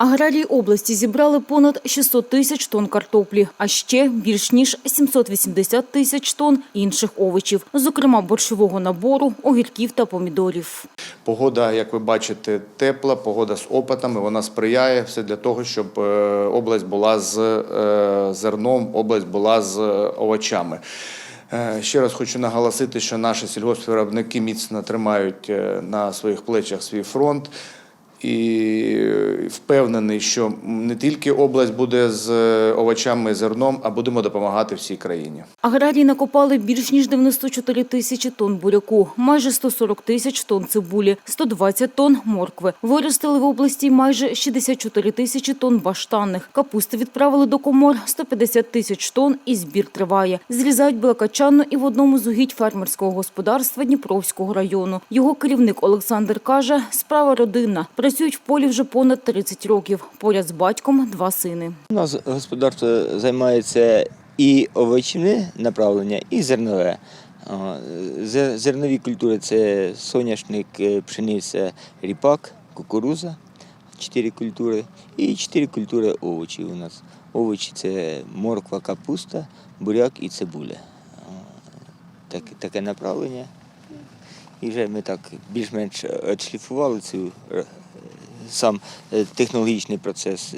Аграрії області зібрали понад 600 тисяч тонн картоплі, а ще більш ніж 780 тисяч тонн інших овочів, зокрема борщового набору, огірків та помідорів. Погода, як ви бачите, тепла, погода з опитами, вона сприяє все для того, щоб е, область була з е, зерном, область була з овочами. Е, Ще раз хочу наголосити, що наші сільгоспвиробники міцно тримають на своїх плечах свій фронт. І впевнений, що не тільки область буде з е, овочами зерном, а будемо допомагати всій країні. Аграрії накопали більш ніж 94 тисячі тонн буряку, майже 140 тисяч тонн цибулі, 120 тонн моркви. Виростили в області майже 64 тисячі тонн баштанних. Капусти відправили до комор 150 тисяч тонн і збір триває. Зрізають белокачанну і в одному з угідь фермерського господарства Дніпровського району. Його керівник Олександр каже, справа родинна. Працюють в полі вже понад 30 років. Поряд з батьком два сини. У нас господарство займається і овочне направлення, і зернове. Зернові культури це соняшник, е, пшениця, ріпак, кукуруза, чотири культури, і чотири культури овочів у нас. Овочі це морква, капуста, буряк і цибуля. Так, таке направлення. І вже ми так більш-менш відшліфували цю е, сам е, технологічний процес.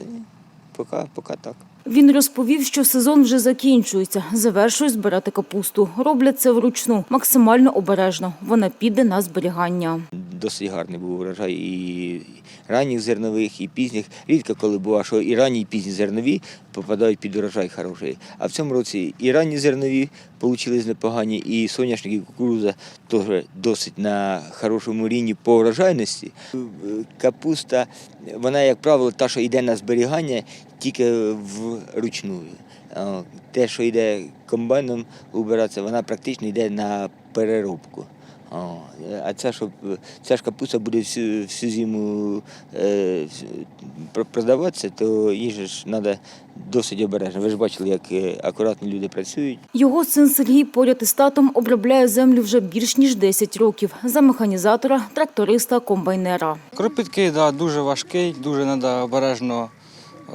Поки, поки так. Він розповів, що сезон вже закінчується. Завершують збирати капусту. Роблять це вручну, максимально обережно. Вона піде на зберігання. Досить гарний був урожай і ранніх зернових, і пізніх. Рідко коли буває, що і ранні, і пізні зернові попадають під урожай хороший. А в цьому році і ранні зернові вийшли непогані, і соняшник, і кукуруза теж досить на хорошому рівні по урожайності. Капуста, вона, як правило, та, що йде на зберігання, тільки вручну. Те, що йде комбайном убиратися, вона практично йде на переробку. О, а ця, щоб, ця ж капуста буде всю, всю зиму е, продаватися, то їй ж треба досить обережно. Ви ж бачили, як е, акуратно люди працюють. Його син Сергій поряд із татом обробляє землю вже більш ніж 10 років. За механізатора, тракториста, комбайнера. Кропітки, да, дуже важкий, дуже треба обережно е,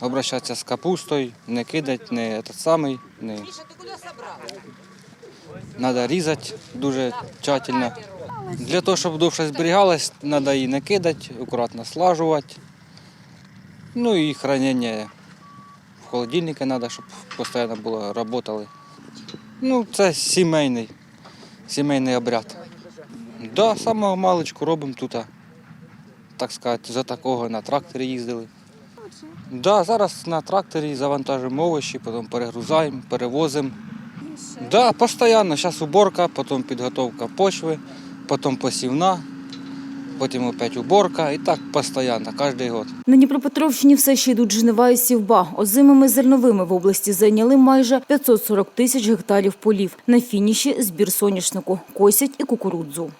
обращатися з капустою, не кидати, не этот самий, не... Треба різати дуже тщательно. Для того, щоб довше зберігалась, треба її не кидати, акуратно слажувати. Ну і хранення в холодильнику треба, щоб постійно було, працювали. Ну, це сімейний, сімейний обряд. Да, самого маличку робимо тут, так сказати, за такого на тракторі їздили. Да, зараз на тракторі завантажуємо овочі, потім перегрузаємо, перевозимо. Да, постійно. Зараз уборка, потім підготовка почви, потім посівна, потім опять уборка і так постійно, кожен рік. На Дніпропетровщині все ще йдуть жнива і сівба. Озимими зерновими в області зайняли майже 540 тисяч гектарів полів. На фініші збір соняшнику, косять і кукурудзу.